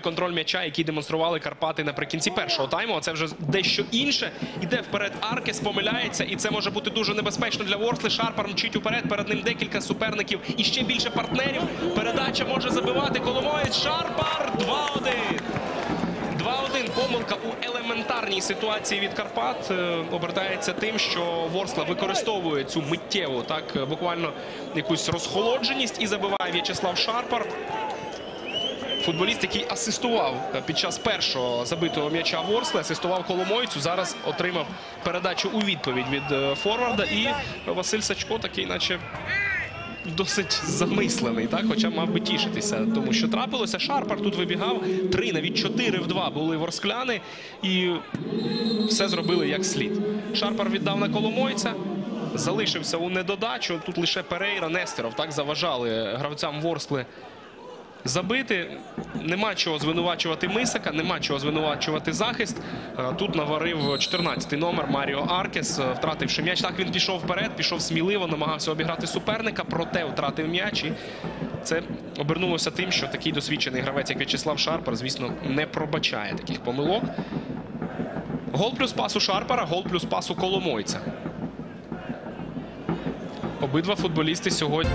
контроль м'яча, який демонстрували Карпати наприкінці першого тайму. А це вже дещо інше. Іде вперед Аркес, помиляється, і це може бути дуже небезпечно для Ворсли. Шарпар мчить уперед. Перед ним декілька суперників і ще більше партнерів. Передача може забивати Коломоєць. Шарпар 2-1. 2-1 помилка у елементарній ситуації від Карпат е, обертається тим, що Ворскла використовує цю миттєву, так буквально якусь розхолодженість і забиває В'ячеслав Шарпар. Футболіст, який асистував е, під час першого забитого м'яча Ворсли, асистував Коломойцю. Зараз отримав передачу у відповідь від е, Форварда. І Василь Сачко такий, наче досить замислений, так? хоча мав би тішитися, тому що трапилося. Шарпар тут вибігав. Три, навіть чотири в два були ворскляни, і все зробили як слід. Шарпар віддав на Коломойця. Залишився у недодачу. Тут лише Перейра, Нестеров так заважали гравцям Ворскли забити. Нема чого звинувачувати Мисака, нема чого звинувачувати захист. Е, Тут наварив 14-й номер Маріо Аркес, е, втративши м'яч. Так він пішов вперед, пішов сміливо, намагався обіграти суперника, проте втратив м'яч. І це обернулося тим, що такий досвідчений гравець, як В'ячеслав Шарпар, звісно, не пробачає таких помилок. Гол плюс пас у Шарпара, гол плюс пас у Коломойця. Обидва футболісти сьогодні.